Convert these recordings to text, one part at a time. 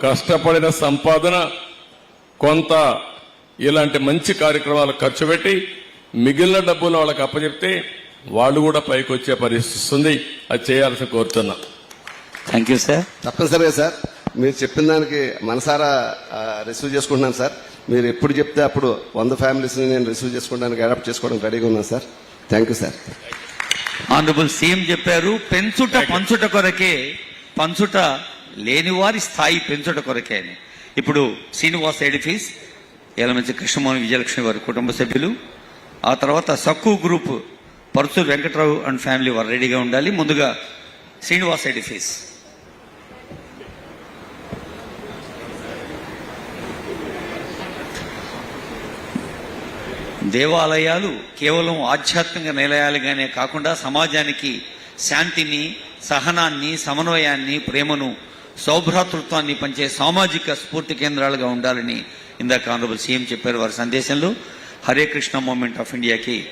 కష్టపడిన సంపాదన కొంత ఇలాంటి మంచి కార్యక్రమాలు ఖర్చు పెట్టి మిగిలిన డబ్బులు వాళ్ళకి అప్పచెప్తే వాళ్ళు కూడా పైకి వచ్చే పరిస్థితి వస్తుంది. అది చేయాల్సి కోరుతున్నా. థ్యాంక్ యూ సార్ తప్పనిసరిగా సార్. మీరు చెప్పిన దానికి మనసారా రిసీవ్ చేసుకుంటున్నాను సార్. మీరు ఎప్పుడు చెప్తే అప్పుడు వంద ఫ్యామిలీస్ని నేను రిసీవ్ చేసుకోవడానికి అడాప్ట్ చేసుకోవడానికి రెడీగా ఉన్నాను sir. Thank you sir honourable CM చెప్పారు పెంచుట పంచుట కొరకే పంచుట లేనివారి స్థాయి పెంచుట కొరకే అని. ఇప్పుడు శ్రీనివాస్ ఎడిఫీస్ ఎలమంచి కృష్ణమోహన్ విజయలక్ష్మి వారి కుటుంబ సభ్యులు ఆ తర్వాత Sakku group పరుచు Venkatrao and family వారు రెడీగా ఉండాలి. ముందుగా శ్రీనివాస్ ఎడిఫీస్. దేవాలయాలు కేవలం ఆధ్యాత్మిక నిలయాలుగానే కాకుండా సమాజానికి శాంతిని సహనాన్ని సమన్వయాన్ని ప్రేమను సౌభ్రాతృత్వాన్ని పంచే సామాజిక స్ఫూర్తి కేంద్రాలుగా ఉండాలని ఇందాక ఆనరబుల్ సీఎం చెప్పారు వారి సందేశంలో. హరే కృష్ణ మూమెంట్ ఆఫ్ ఇండియాకి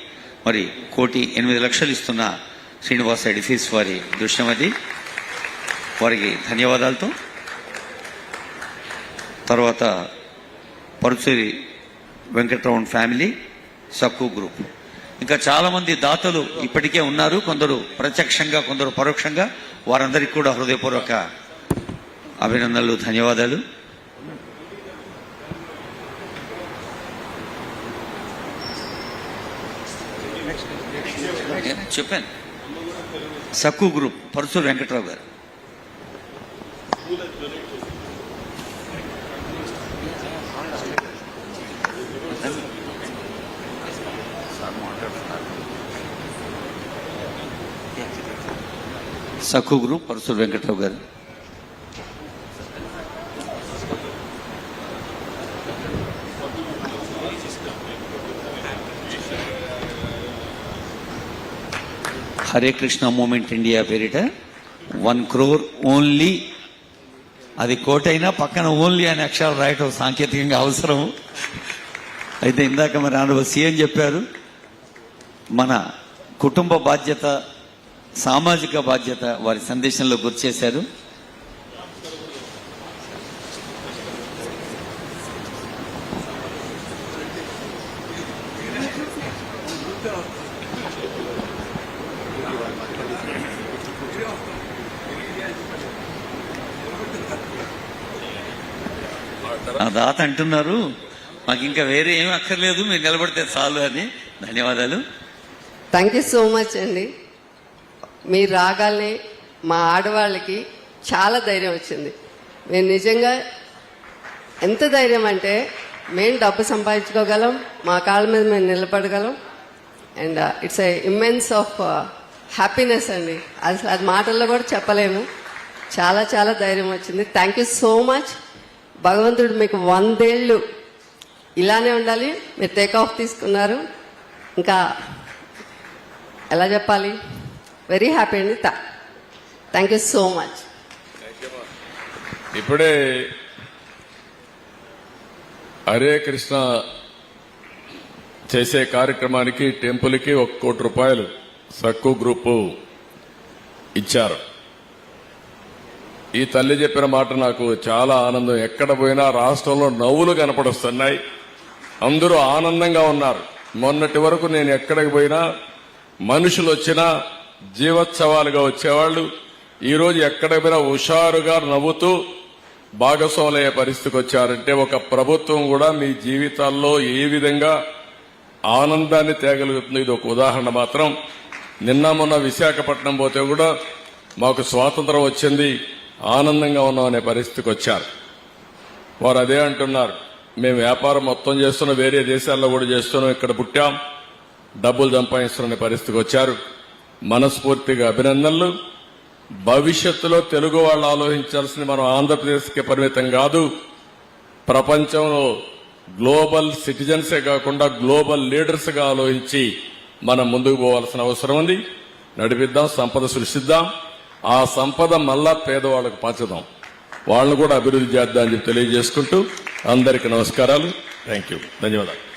మరి కోటి ఎనిమిది లక్షలు ఇస్తున్న శ్రీనివాస ఎడిఫీస్ వారి దృశ్యం అది. వారికి ధన్యవాదాలతో. తర్వాత పరుచూరి వెంకట్రమణ్ ఫ్యామిలీ సక్కు గ్రూప్. ఇంకా చాలామంది దాతలు ఇప్పటికే ఉన్నారు. కొందరు ప్రత్యక్షంగా కొందరు పరోక్షంగా. వారందరికీ కూడా హృదయపూర్వక అభినందనలు ధన్యవాదాలు. చెప్పాను. సక్కు గ్రూప్ పరశు వెంకట్రావు గారు. సక్కు గ్రూప్ పరశు వెంకట్రావు గారు. హరే కృష్ణ మూమెంట్ ఇండియా పేరిట వన్ క్రోర్ ఓన్లీ. అది కోటైనా పక్కన ఓన్లీ అనే అక్షరాలు రాయటం సాంకేతికంగా అవసరం అయితే ఇందాక మరి ఆనవ సీఎం చెప్పారు మన కుటుంబ బాధ్యత సామాజిక బాధ్యత వారి సందేశంలో గుర్తు చేశారు. దాత అంటున్నారు మాకు ఇంకా వేరే ఏం అక్కర్లేదు మీరు నిలబడితే చాలు అని. ధన్యవాదాలు. థ్యాంక్ యూ సో మచ్ అండి. మీరు రాగానే మా ఆడవాళ్ళకి చాలా ధైర్యం వచ్చింది. మేము నిజంగా ఎంత ధైర్యం అంటే మేము డబ్బు సంపాదించుకోగలం మా కాళ్ళ మీద మేము నిలబడగలం. And it's a immense of happiness అండి. అసలు అది మాటల్లో కూడా చెప్పలేము. చాలా చాలా ధైర్యం వచ్చింది. థ్యాంక్ యూ సో మచ్ భగవంతుడు మీకు వందేళ్ళు ఇలానే ఉండాలి. మీరు టేక్ ఆఫ్ తీసుకున్నారు. ఇంకా ఎలా చెప్పాలి? వెరీ హ్యాపీ అండి థ్యాంక్ యూ సో మచ్ ఇప్పుడే హరే కృష్ణ చేసే కార్యక్రమానికి టెంపుల్కి ఒక కోటి రూపాయలు సక్కు గ్రూపు ఇచ్చారు. ఈ తల్లి చెప్పిన మాట నాకు చాలా ఆనందం. ఎక్కడ పోయినా రాష్ట్రంలో నవ్వులు కనపడుస్తున్నాయి. అందరూ ఆనందంగా ఉన్నారు. మొన్నటి వరకు నేను ఎక్కడికి పోయినా మనుషులు వచ్చినా జీవోత్సవాలుగా వచ్చేవాళ్ళు. ఈరోజు ఎక్కడికి పోయినా హుషారుగా నవ్వుతూ భాగస్వాములయ్యే పరిస్థితికి వచ్చారంటే ఒక ప్రభుత్వం కూడా మీ జీవితాల్లో ఏ విధంగా ఆనందాన్ని తేగలుగుతుంది ఇది ఒక ఉదాహరణ మాత్రం. నిన్న మొన్న విశాఖపట్నం పోతే కూడా మాకు స్వాతంత్రం వచ్చింది. ఆనందంగా ఉన్నాం అనే పరిస్థితికి వచ్చారు. వారు అదే అంటున్నారు. మేము వ్యాపారం మొత్తం చేస్తున్నాం వేరే దేశాల్లో కూడా చేస్తున్నాం ఇక్కడ పుట్టాం. డబ్బులు సంపాదిస్తున్న పరిస్థితికి వచ్చారు. మనస్ఫూర్తిగా అభినందనలు. భవిష్యత్తులో తెలుగు వాళ్ళు ఆలోచించాల్సింది మనం ఆంధ్రప్రదేశ్కి పరిమితం కాదు. ప్రపంచంలో గ్లోబల్ సిటిజన్సే కాకుండా గ్లోబల్ లీడర్స్గా ఆలోచించి మనం ముందుకు పోవాల్సిన అవసరం ఉంది. నడిపిద్దాం సంపద సృష్టిద్దాం. ఆ సంపద మళ్ళా పేదవాళ్ళకు పంచుదాం. వాళ్ళని కూడా అభివృద్ధి చేద్దాం అని చెప్పి తెలియజేసుకుంటూ అందరికి నమస్కారాలు. థ్యాంక్ యూ ధన్యవాదాలు.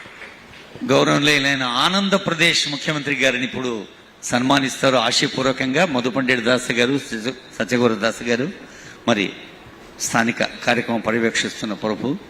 గౌరవనీయులైన ఆనందప్రదేశ్ ముఖ్యమంత్రి గారిని ఇప్పుడు సన్మానిస్తారు ఆశయపూర్వకంగా మధుపండేటి దాస్ గారు సత్యగౌర దాస్ గారు. మరి స్థానిక కార్యక్రమం పర్యవేక్షిస్తున్న ప్రభు.